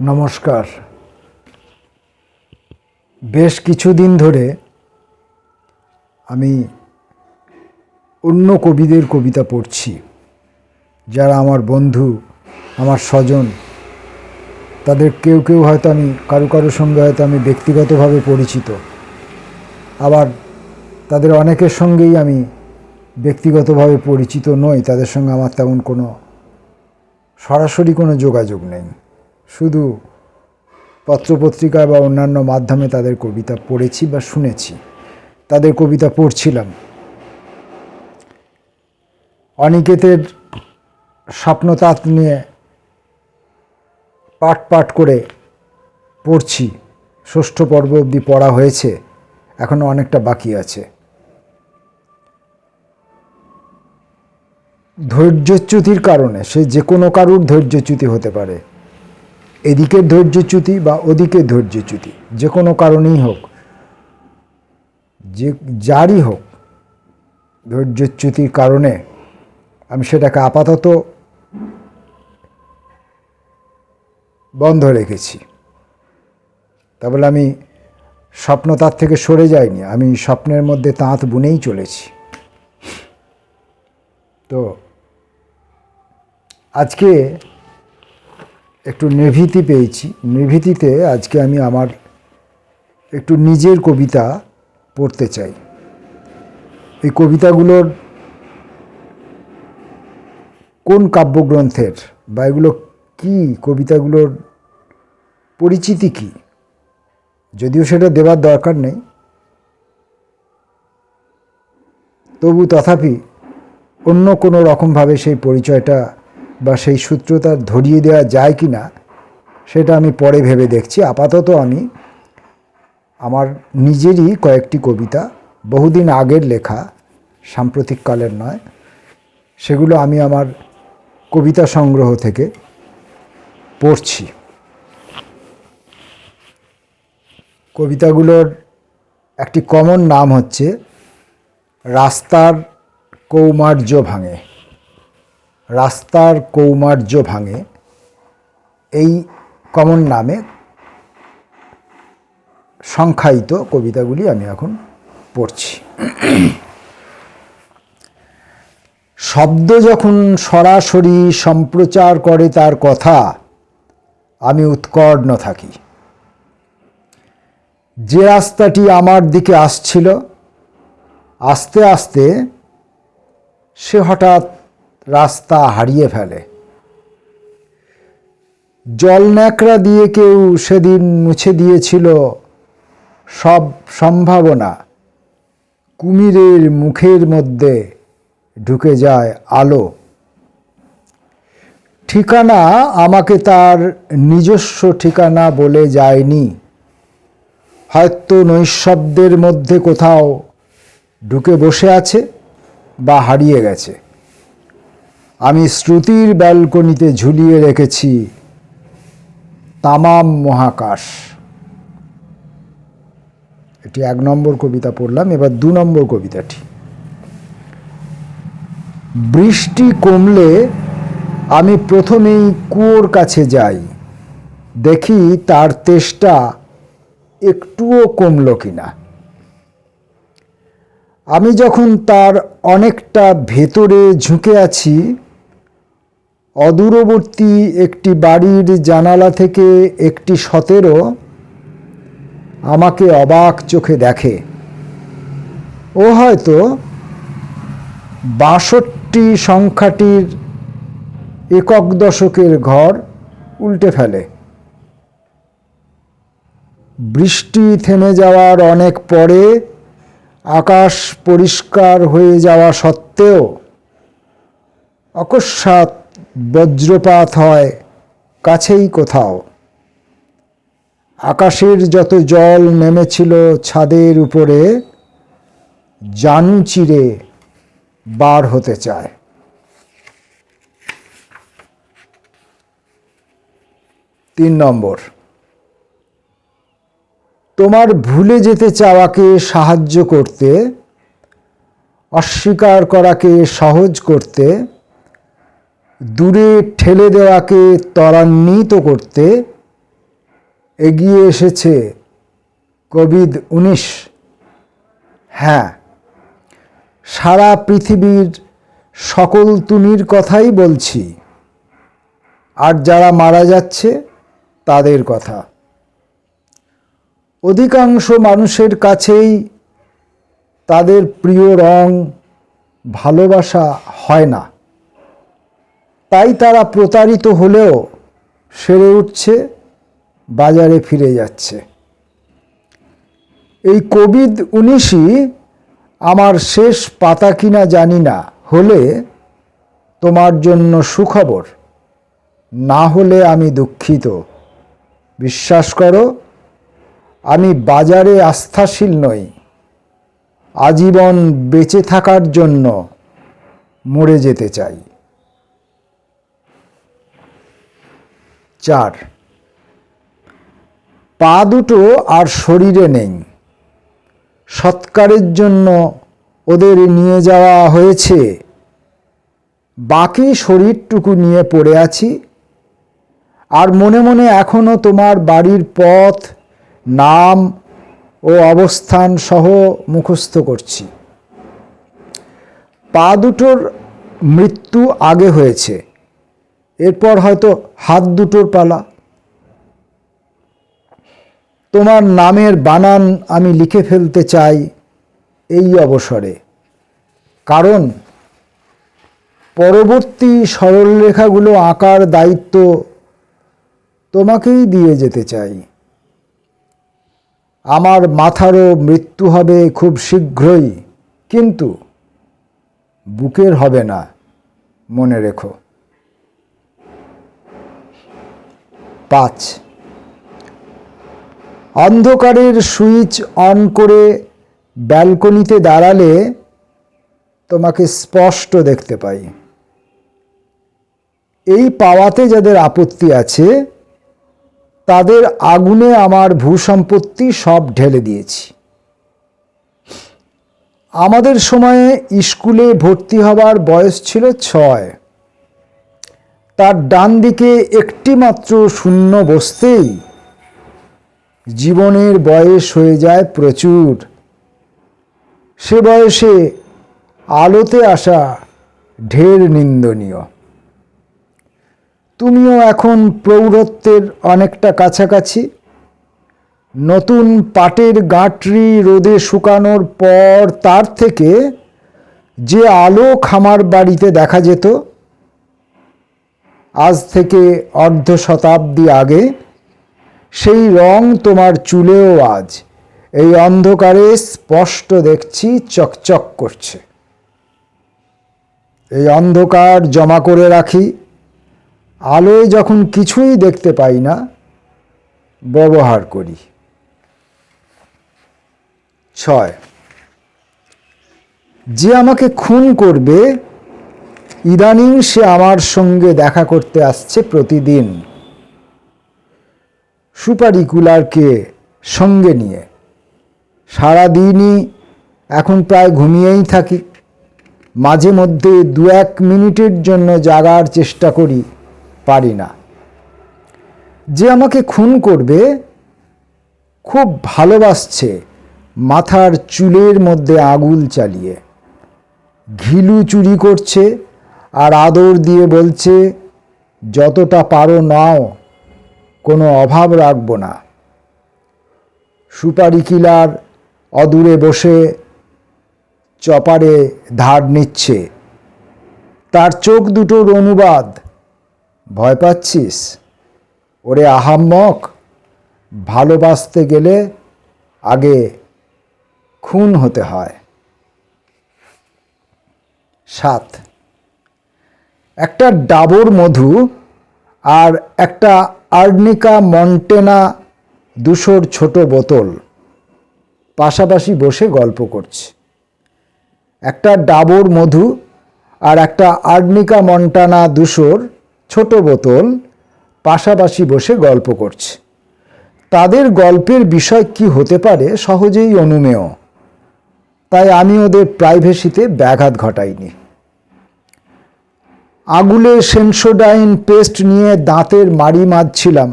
নমস্কার। বেশ কিছুদিন ধরে আমি অন্য কবিদের কবিতা পড়ছি। যারা আমার বন্ধু, আমার স্বজন, তাদের কেউ কেউ হয়তো আমি, কারও কারোর সঙ্গে হয়তো আমি ব্যক্তিগতভাবে পরিচিত। আবার তাদের অনেকের সঙ্গেই আমি ব্যক্তিগতভাবে পরিচিত নই, তাদের সঙ্গে আমার তেমন কোনো, সরাসরি কোনো যোগাযোগ নেই। শুধু পত্রপত্রিকা বা অন্যান্য মাধ্যমে তাদের কবিতা পড়েছি বা শুনেছি। তাদের কবিতা পড়ছিলাম। অনিকেতের স্বপ্নতাত নিয়ে পাঠ পাঠ করে পড়ছি। ষষ্ঠ পর্ব অবধি পড়া হয়েছে এখনও অনেকটা বাকি আছে। ধৈর্যচ্যুতির কারণে সে যে কোনো কারুর ধৈর্যচ্যুতি হতে পারে। এদিকের ধৈর্যচ্যুতি বা ওদিকের ধৈর্যচ্যুতি যে কোনো কারণেই হোক, যে যারই হোক ধৈর্যচ্যুতির কারণে আমি সেটাকে আপাতত বন্ধ রেখেছি। তা বলে আমি স্বপ্ন তার থেকে সরে যাইনি, আমি স্বপ্নের মধ্যে তাঁত বুনেই চলেছি। তো আজকে একটু নিভৃতি পেয়েছি। নিভৃতিতে আজকে আমি আমার একটু নিজের কবিতা পড়তে চাই। এই কবিতাগুলোর কোন কাব্যগ্রন্থের বা এগুলো কী? কবিতাগুলোর পরিচিতি কী? যদিও সেটা দেওয়ার দরকার নেই। তবু তথাপি অন্য কোনো রকমভাবে সেই পরিচয়টা বা সেই সূত্রতা ধরিয়ে দেওয়া যায় কি না, সেটা আমি পরে ভেবে দেখছি। আপাতত আমি আমার নিজেরই কয়েকটি কবিতা, বহুদিন আগের লেখা, সাম্প্রতিক কালের নয়, সেগুলো আমি আমার কবিতা সংগ্রহ থেকে পড়ছি। কবিতাগুলোর একটি কমন নাম হচ্ছে, রাস্তার কৌমার্য ভাঙে। রাস্তার কৌমার্য ভাঙে, এই কমন নামে সংখ্যায়িত কবিতাগুলি আমি এখন পড়ছি। শব্দ যখন সরাসরি সম্প্রচার করে তার কথা, আমি উৎকর্ণ থাকি। যে রাস্তাটি আমার দিকে আসছিল, আস্তে আস্তে সে হঠাৎ রাস্তা হারিয়ে ফেলে। জল ন্যাকড়া দিয়ে কেউ সেদিন মুছে দিয়েছিল সব সম্ভাবনা। কুমিরের মুখের মধ্যে ঢুকে যায় আলো। ঠিকানা আমাকে তার নিজস্ব ঠিকানা বলে যায়নি। হয়তো নৈশব্দের মধ্যে কোথাও ঢুকে বসে আছে বা হারিয়ে গেছে। আমি শ্রুতির ব্যালকনিতে ঝুলিয়ে রেখেছি তামাম মহাকাশ। এটি এক নম্বর কবিতা পড়লাম, এবার দু নম্বর কবিতাটি। বৃষ্টি কমলে আমি প্রথমেই কুয়োর কাছে যাই, দেখি তার তেষ্টা একটুও কমল কিনা। আমি যখন তার অনেকটা ভেতরে ঝুঁকে আছি অদূরবর্তী একটি বাড়ির জানালা থেকে একটি সতেরো আমাকে অবাক চোখে দেখে। ও হয়তো বাষট্টি সংখ্যাটির একক দশকের ঘর উল্টে ফেলে। বৃষ্টি থেমে যাওয়ার অনেক পরে আকাশ পরিষ্কার হয়ে যাওয়া সত্ত্বেও অকস্মাৎ বজ্রপাত হয় কাছেই কোথাও। আকাশের যত জল নেমেছিল ছাদের উপরে, জানু চিরে বার হতে চায়। তিন নম্বর, তোমার ভুলে যেতে চাওয়াকে সাহায্য করতে, অস্বীকার করাকে সহজ করতে দূরে ঠেলে দেওয়াকে ত্বরান্বিত করতে এগিয়ে এসেছে কোভিড উনিশ। হ্যাঁ সারা পৃথিবীর সকল তুমির কথাই বলছি। আর যারা মারা যাচ্ছে, তাদের কথা। অধিকাংশ মানুষের কাছেই তাদের প্রিয় রং ভালোবাসা হয় না। তাই তারা প্রতারিত হলেও সেরে উঠছে, বাজারে ফিরে যাচ্ছে। এই কোভিড উনিশই আমার শেষ পাতা কিনা জানি না, হলে তোমার জন্য সুখবর। না হলে আমি দুঃখিত। বিশ্বাস করো, আমি বাজারে আস্থাশীল নই। আজীবন বেঁচে থাকার জন্য মরে যেতে চাই। চার। পা দুটো আর শরীরে নেই। সৎকারের জন্য ওদের নিয়ে যাওয়া হয়েছে। বাকি শরীরটুকু নিয়ে পড়ে আছি। আর মনে মনে এখনও তোমার বাড়ির পথ, নাম ও অবস্থান সহ মুখস্থ করছি। পা দুটোর মৃত্যু আগে হয়েছে। এরপর হয়তো হাত দুটোর পালা। তোমার নামের বানান আমি লিখে ফেলতে চাই এই অবসরে। কারণ পরবর্তী সরলরেখাগুলো আঁকার দায়িত্ব তোমাকেই দিয়ে যেতে চাই। আমার মাথারও মৃত্যু হবে খুব শীঘ্রই, কিন্তু বুকের হবে না, মনে রেখো। পাঁচ। অন্ধকারের সুইচ অন করে ব্যালকনিতে দাঁড়ালে তোমাকে স্পষ্ট দেখতে পাই। এই পাওয়াতে যাদের আপত্তি আছে, তাদের আগুনে আমার ভূসম্পত্তি সব ঢেলে দিয়েছি। আমাদের সময়ে স্কুলে ভর্তি হবার বয়স ছিল ছয়। তার ডান দিকে একটি মাত্র শূন্য বসতেই। জীবনের বয়স হয়ে যায় প্রচুর। সে বয়সে আলোতে আসা ঢের নিন্দনীয়। তুমিও এখন প্রৌঢ়ত্বের অনেকটা কাছাকাছি। নতুন পাটের গাঁটরি রোদে শুকানোর পর তার থেকে যে আলো খামার বাড়িতে দেখা যেত আজ থেকে অর্ধ শতাব্দী আগে, সেই রং তোমার চুলেও আজ। এই অন্ধকারে স্পষ্ট দেখছি, চকচক করছে। এই অন্ধকার জমা করে রাখি। আলোয় যখন কিছুই দেখতে পাই না, ব্যবহার করি। ছয়। যে আমাকে খুন করবে ইদানিং সে আমার সঙ্গে দেখা করতে আসছে প্রতিদিন। সুপারি কুলারকে সঙ্গে নিয়ে। সারাদিনই এখন প্রায় ঘুমিয়েই থাকি। মাঝে মধ্যে দু এক মিনিটের জন্য জাগার চেষ্টা করি, পারি না। যে আমাকে খুন করবে, খুব ভালোবাসছে মাথার চুলের মধ্যে আগুল চালিয়ে। ঘিলু চুরি করছে আর আদর দিয়ে বলছে, যতটা পারো নাও, কোনো অভাব রাখব না। সুপারি কিলার অদূরে বসে চপারে ধার নিচ্ছে। তার চোখ দুটোর অনুবাদ, ভয় পাচ্ছিস? ওরে আহাম্মক, ভালোবাসতে গেলে আগে খুন হতে হয়। সাত একটা ডাবর মধু আর একটা আর্নিকা মন্টেনা দুশোর ছোট বোতল। পাশাপাশি বসে গল্প করছে। একটা ডাবর মধু আর একটা আর্নিকা মন্টানা দুশোর ছোট বোতল, পাশাপাশি বসে গল্প করছে। তাদের গল্পের বিষয় কি হতে পারে সহজেই অনুমেয়। তাই আমি ওদের প্রাইভেসিতে ব্যাঘাত ঘটাইনি। আগুলে সেন্সোডাইন পেস্ট নিয়ে দাঁতের মাড়ি মাজছিলাম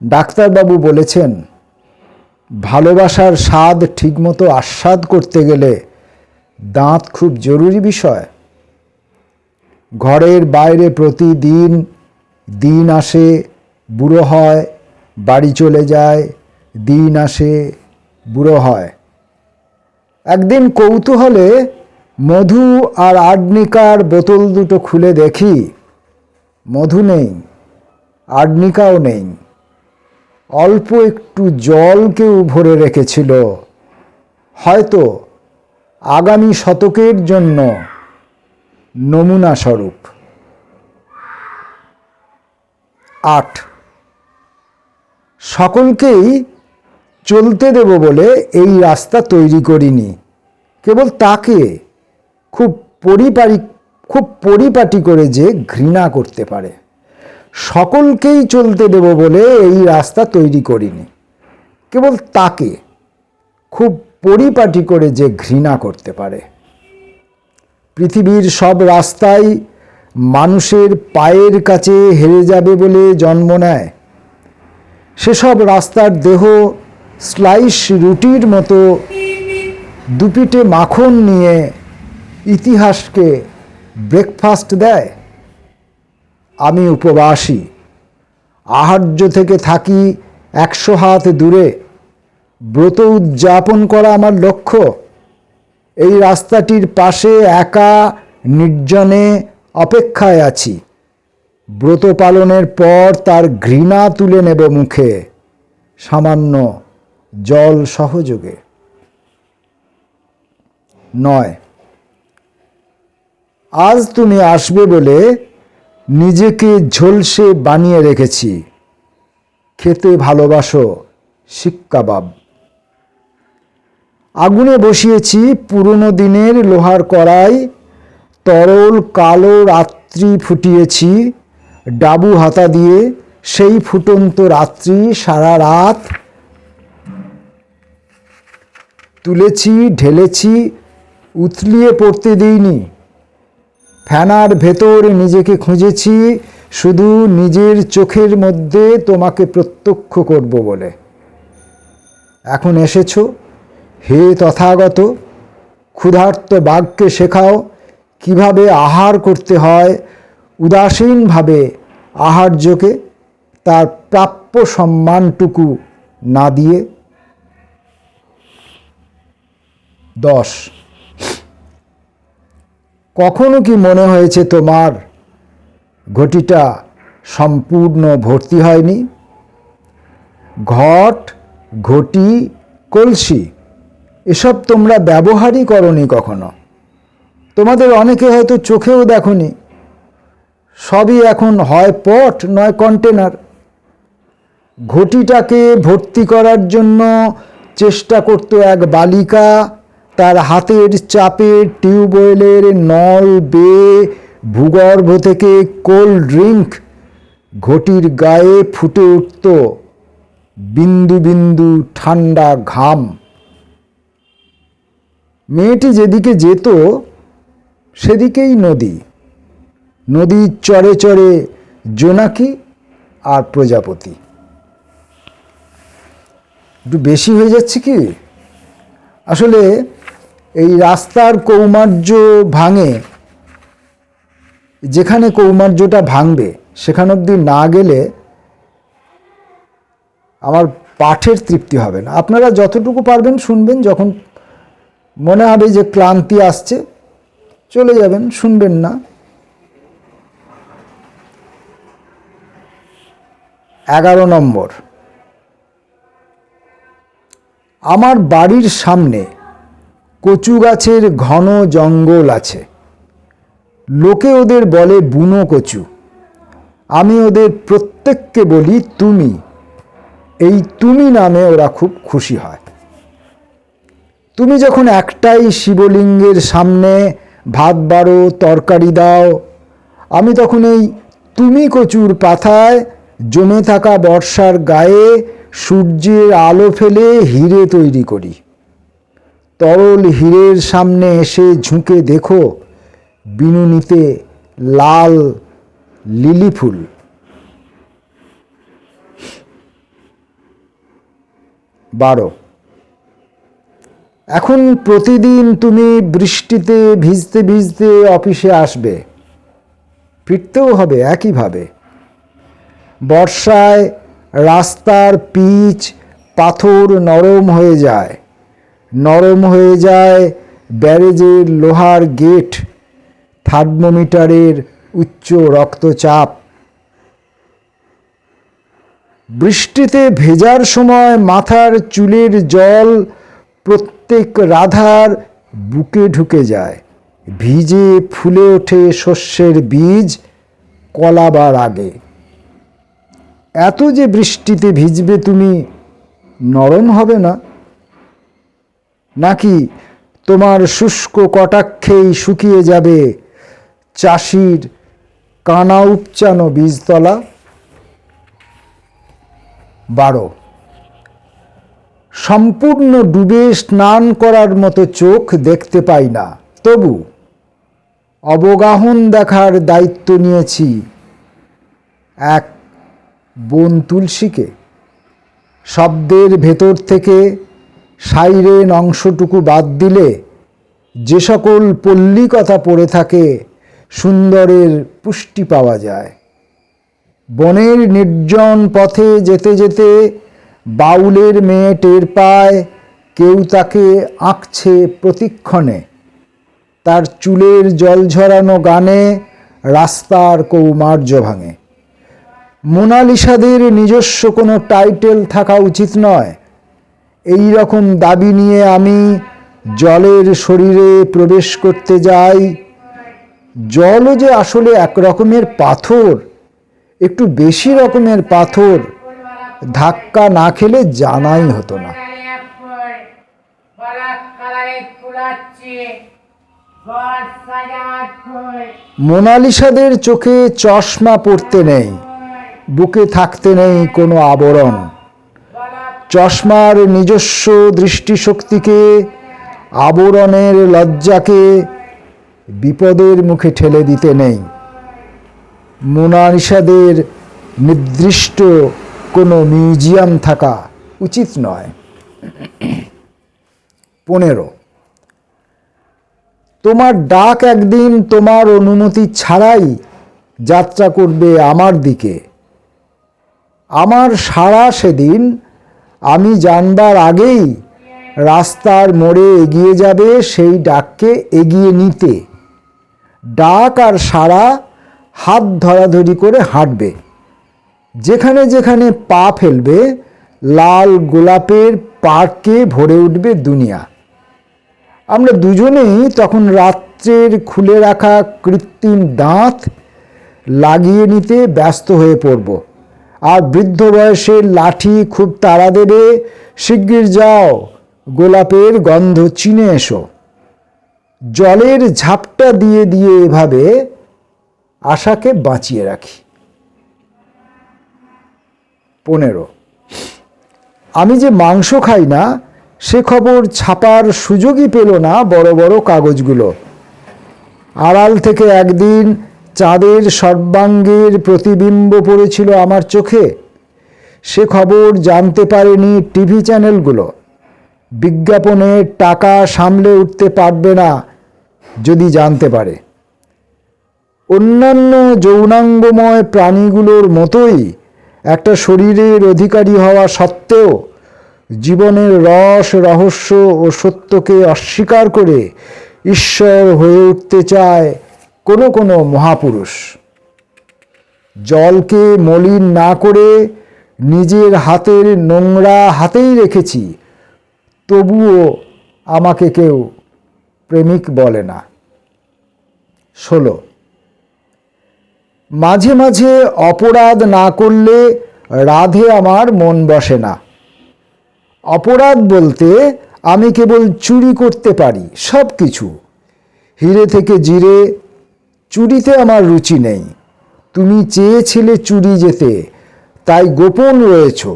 ডাক্তারবাবু বলেছেন, ভালোবাসার স্বাদ ঠিকমতো আস্বাদ করতে গেলে দাঁত খুব জরুরি বিষয়। ঘরের বাইরে প্রতিদিন দিন আসে, বুড়ো হয়, বাড়ি চলে যায়, দিন আসে, বুড়ো হয়। একদিন কৌতূহলে মধু আর আডনিকার বোতল দুটো খুলে দেখি। মধু নেই আডনিকাও নেই। অল্প একটু জল কেউ ভরে রেখেছিল। হয়তো আগামী শতকের জন্য নমুনা স্বরূপ আট। সকলকেই চলতে দেব বলে এই রাস্তা তৈরি করিনি। কেবল তাকে খুব পরিপারি, খুব পরিপাটি করে যে ঘৃণা করতে পারে। সকলকেই চলতে দেব বলে এই রাস্তা তৈরি করিনি। কেবল তাকে খুব পরিপাটি করে যে ঘৃণা করতে পারে। পৃথিবীর সব রাস্তাই মানুষের পায়ের কাছে হেরে যাবে বলে জন্ম নেয়। সেসব রাস্তার দেহ স্লাইস রুটির মতো দুপিটে মাখন নিয়ে ইতিহাসকে ব্রেকফাস্ট দেয়। আমি উপবাসী। আহার্য থেকে থাকি একশো হাত দূরে। ব্রত উদযাপন করা আমার লক্ষ্য। এই রাস্তাটির পাশে একা, নির্জনে অপেক্ষায় আছি। ব্রত পালনের পর তার ঘৃণা তুলে নেব মুখে। সামান্য জল সহযোগে। নয়। আজ তুমি আসবে বলে নিজেকে ঝলসে বানিয়ে রেখেছি। খেতে ভালোবাসো শিক্কাবাব আগুনে বসিয়েছি পুরনো দিনের লোহার কড়াই, তরল কালো রাত্রি ফুটিয়েছি ডাবু হাতা দিয়ে, সেই ফুটন্ত রাত্রি সারা রাত তুলেছি, ঢেলেছি, উতলিয়ে পড়তে দিইনি। ফ্যানার ভেতর নিজেকে খুঁজেছি, শুধু নিজের চোখের মধ্যে তোমাকে প্রত্যক্ষ করব বলে। এখন এসেছ, হে তথাগত, ক্ষুধার্ত বাঘকে শেখাও কীভাবে আহার করতে হয়, উদাসীনভাবে আহার্যকে তার প্রাপ্য সম্মানটুকু না দিয়ে। দশ কখনো কি মনে হয়েছে তোমার ঘটিটা সম্পূর্ণ ভর্তি হয়নি? ঘট, ঘটি, কলসি, এসব তোমরা ব্যবহারই করনি কখনো। তোমাদের অনেকে হয়তো চোখেও দেখনি। সবই এখন হয় পট, নয় কন্টেনার। ঘটিটাকে ভর্তি করার জন্য চেষ্টা করতো এক বালিকা তার হাতের চাপে টিউবওয়েলের নল বেয়ে ভূগর্ভ থেকে কোল্ড ড্রিঙ্ক ঘটির গায়ে ফুটে উঠত। বিন্দু বিন্দু ঠান্ডা ঘাম। মেয়েটি যেদিকে যেত, সেদিকেই নদী। নদীর চরে চরে জোনাকি আর প্রজাপতি। একটু বেশি হয়ে যাচ্ছে কি? আসলে এই রাস্তার কৌমার্য ভাঙে, যেখানে কৌমার্যটা ভাঙবে, সেখান অবধি না গেলে আমার পাঠের তৃপ্তি হবে না। আপনারা যতটুকু পারবেন শুনবেন, যখন মনে হবে যে ক্লান্তি আসছে, চলে যাবেন, শুনবেন না। এগারো নম্বর। আমার বাড়ির সামনে কচু গাছের ঘন জঙ্গল আছে। লোকে ওদের বলে, বুনো কচু। আমি ওদের প্রত্যেককে বলি, তুমি। এই তুমি নামে ওরা খুব খুশি হয়। তুমি যখন একটাই শিবলিঙ্গের সামনে ভাত বাড়ো, তরকারি দাও, আমি তখন এই তুমি কচুর পাথায় জমে থাকা বর্ষার গায়ে সূর্যের আলো ফেলে হিরে তৈরি করি। তরল হীরের সামনে এসে ঝুঁকে দেখো বিনুনিতে লাল লিলি ফুল। বারো। এখন প্রতিদিন তুমি বৃষ্টিতে ভিজতে ভিজতে অফিসে আসবে। ফিরতেও হবে, একইভাবে। বর্ষায় রাস্তার পিচ পাথর নরম হয়ে যায়। নরম হয়ে যায় ব্যারেজের লোহার গেট থার্মোমিটারের উচ্চ রক্তচাপ। বৃষ্টিতে ভেজার সময় মাথার চুলের জল প্রত্যেক রাধার বুকে ঢুকে যায়। ভিজে ফুলে ওঠে শস্যের বীজ কলাবার আগে। এত যে বৃষ্টিতে ভিজবে তুমি নরম হবে না। নাকি তোমার শুষ্ক কটাক্ষেই শুকিয়ে যাবে চাষির কানা উপচানো বীজতলা? বারো। সম্পূর্ণ ডুবে স্নান করার মতো চোখ দেখতে পাই না। তবু অবগাহন দেখার দায়িত্ব নিয়েছি এক বন তুলসীকে। শব্দের ভেতর থেকে সাইরেন অংশটুকু বাদ দিলে যে সকল পল্লী কথা পড়ে থাকে, সুন্দরের পুষ্টি পাওয়া যায়। বনের নির্জন পথে যেতে যেতে বাউলের মেয়ে টের পায়, কেউ তাকে আঁকছে প্রতিক্ষণে। তার চুলের জল ঝরানো গানে রাস্তার কৌমার্য ভাঙে। মোনালিসাদের নিজস্ব কোনো টাইটেল থাকা উচিত নয় এই রকম দাবি নিয়ে আমি জলের শরীরে প্রবেশ করতে যাই। জলও যে আসলে এক রকমের পাথর, একটু বেশি রকমের পাথর, ধাক্কা না খেলে জানাই হতো না। মোনালিসাদের চোখে চশমা পড়তে নেই, বুকে থাকতে নেই কোনো আবরণ। চশমার নিজস্ব দৃষ্টিশক্তিকে, আবরণের লজ্জাকে বিপদের মুখে ঠেলে দিতে নেই। মোনালিসাদের নির্দিষ্ট কোনো মিউজিয়াম থাকা উচিত নয়। পনেরো, তোমার ডাক একদিন তোমার অনুমতি ছাড়াই যাত্রা করবে আমার দিকে। আমার সারা সেদিন আমি জানবার আগেই রাস্তার মোড়ে এগিয়ে যাবে সেই ডাককে এগিয়ে নিতে। ডাক আর সারা হাত ধরাধরি করে হাঁটবে। যেখানে যেখানে পা ফেলবে, লাল গোলাপের পার্কে ভরে উঠবে দুনিয়া। আমরা দুজনেই তখন রাত্রের খুলে রাখা কৃত্রিম দাঁত লাগিয়ে নিতে ব্যস্ত হয়ে পড়ব। আর বৃদ্ধ বয়সের লাঠি খুব তাড়া দেবে। শিগগির যাও, গোলাপের গন্ধ চিনে এসো। জলের ঝাপটা দিয়ে দিয়ে এভাবে আশাকে বাঁচিয়ে রাখি। পনেরো, আমি যে মাংস খাই না, সে খবর ছাপার সুযোগই পেল না বড় বড় কাগজগুলো। আড়াল থেকে একদিন চাঁদের সর্বাঙ্গের প্রতিবিম্ব পড়েছিল আমার চোখে। সে খবর জানতে পারেনি টিভি চ্যানেলগুলো। বিজ্ঞাপনে টাকা সামলে উঠতে পারবে না, যদি জানতে পারে। অন্যান্য যৌনাঙ্গময় প্রাণীগুলোর মতোই একটা শরীরের অধিকারী হওয়া সত্ত্বেও জীবনের রস, রহস্য ও সত্যকে অস্বীকার করে ঈশ্বর হয়ে উঠতে চায় কোনো কোনো মহাপুরুষ জলকে মলিন না করে নিজের হাতের নোংরা হাতেই রেখেছি, তবুও আমাকে কেউ প্রেমিক বলে না। ষোলো, মাঝে মাঝে অপরাধ না করলে রাধে আমার মন বসে না। অপরাধ বলতে আমি কেবল চুরি করতে পারি সব কিছু হিরে থেকে জিরে চুরিতে আমার রুচি নেই। তুমি চেয়েছিলে চুরি যেতে, তাই গোপন রয়েছ।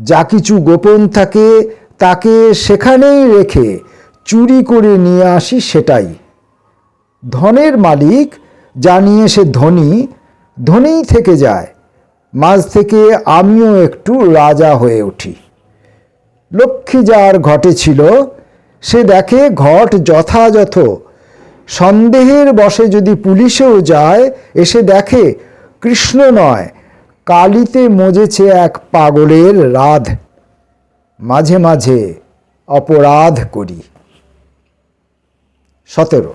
যা কিছু গোপন থাকে, তাকে সেখানেই রেখে চুরি করে নিয়ে আসি সেটাই। ধনের মালিক জানিয়ে সে ধনী, ধনীই থেকে যায়। মাঝ থেকে আমিও একটু রাজা হয়ে উঠি। লক্ষ্মী যার ঘটে ছিল, সে দেখে ঘট যথাযথ সন্দেহের বসে যদি পুলিশেও যায়, এসে দেখে, কৃষ্ণ নয়, কালিতে মজেছে এক পাগলের রাধ। মাঝে মাঝে অপরাধ করি। সতেরো।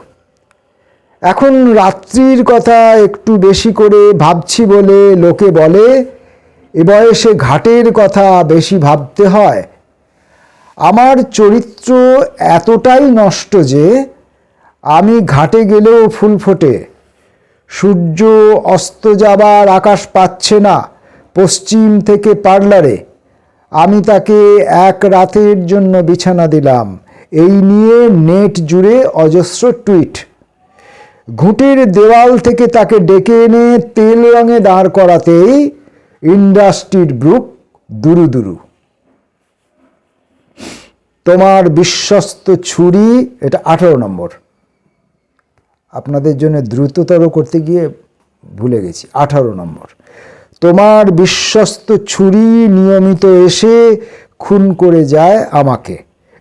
এখন রাত্রির কথা একটু বেশি করে ভাবছি বলে লোকে বলে, এ বয়সে ঘাটের কথা বেশি ভাবতে হয়। আমার চরিত্র এতটাই নষ্ট যে আমি ঘাটে গেলেও ফুল ফোটে। সূর্য অস্ত যাবার আকাশ পাচ্ছে না পশ্চিম থেকে পার্লারে। আমি তাকে এক রাতের জন্য বিছানা দিলাম। এই নিয়ে নেট জুড়ে অজস্র টুইট। ঘুঁটের দেওয়াল থেকে তাকে ডেকে এনে তেল রঙে দাঁড় করাতেই ইন্ডাস্ট্রির ব্রুক দুরু দুরু। তোমার বিশ্বস্ত ছুরি, এটা আঠারো নম্বর। আপনাদের জন্য দ্রুততর করতে গিয়ে ভুলে গেছি। আঠারো নম্বর। তোমার বিশ্বস্ত ছুরি নিয়মিত এসে খুন করে যায় আমাকে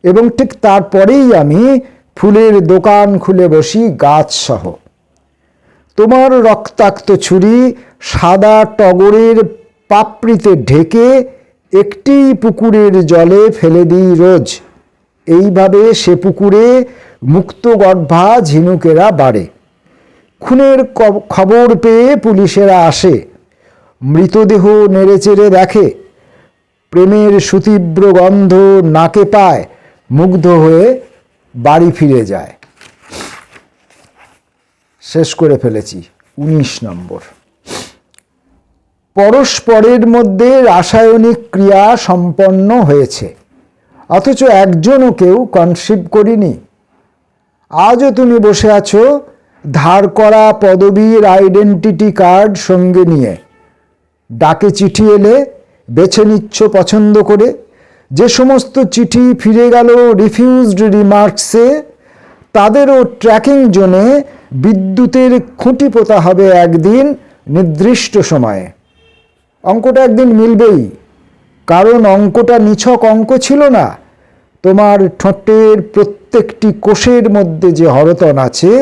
এবং ঠিক তারপরেই আমি ফুলের দোকান খুলে বসি গাছ সহ তোমার রক্তাক্ত ছুরি সাদা টগরের পাপড়িতে ঢেকে একটি পুকুরের জলে ফেলে দিই রোজ। এইভাবে সে পুকুরে মুক্ত গর্ভা ঝিনুকেরা বাড়ে। খুনের খবর পেয়ে পুলিশেরা আসে। মৃতদেহ নেড়েচেড়ে দেখে। প্রেমের সুতীব্র গন্ধ নাকে পায়, মুগ্ধ হয়ে বাড়ি ফিরে যায়। শেষ করে ফেলেছি, উনিশ নম্বর। পরস্পরের মধ্যে রাসায়নিক ক্রিয়া সম্পন্ন হয়েছে। অথচ একজনও কেউ কনসিভ করিনি। আজও তুমি বসে আছো ধার করা পদবীর আইডেন্টিটি কার্ড সঙ্গে নিয়ে। ডাকে চিঠি এলে বেছে নিচ্ছ পছন্দ করে। যে সমস্ত চিঠি ফিরে গেল রিফিউজড রিমার্কসে তাদেরও ট্র্যাকিং জোনে বিদ্যুতের খুঁটি পোতা হবে একদিন নির্দিষ্ট সময়ে। অঙ্কটা একদিন মিলবেই। কারণ অঙ্কটা নিছক অঙ্ক ছিল না। তোমার ঠোঁটের প্রত্যেকটি কোষের মধ্যে যে হরতন আছে,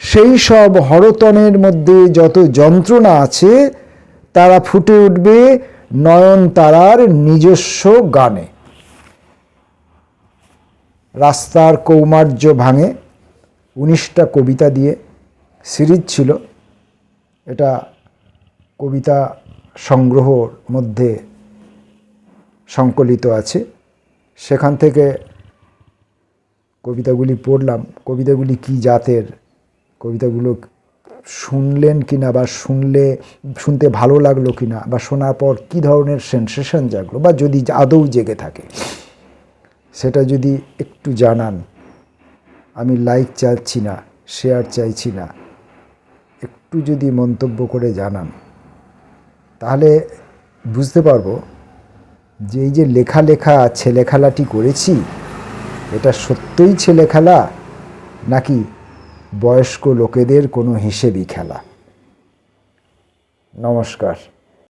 সেই সব হরতনের মধ্যে যত যন্ত্রণা আছে, তারা ফুটে উঠবে নয়নতারার নিজস্ব গানে। রাস্তার কৌমার্য ভাঙে, উনিশটা কবিতা দিয়ে সিরিজ ছিল। এটা কবিতা সংগ্রহর মধ্যে সংকলিত আছে। সেখান থেকে কবিতাগুলি পড়লাম। কবিতাগুলি কি জাতের? কবিতাগুলো শুনলেন কিনা বা শুনলে, শুনতে ভালো লাগল কিনা বা শোনার পর কি ধরনের সেন্সেশন জাগলো বা যদি আদৌ জেগে থাকে, সেটা যদি একটু জানান। আমি লাইক চাইছি না শেয়ার চাইছি না, একটু যদি মন্তব্য করে জানান, তাহলে বুঝতে পারব যে এই যে লেখা লেখা ছেলেখেলাটি করেছি, এটা সত্যই ছেলেখেলা নাকি বয়স্ক লোকেদের কোনো হিসেবই খেলা? নমস্কার।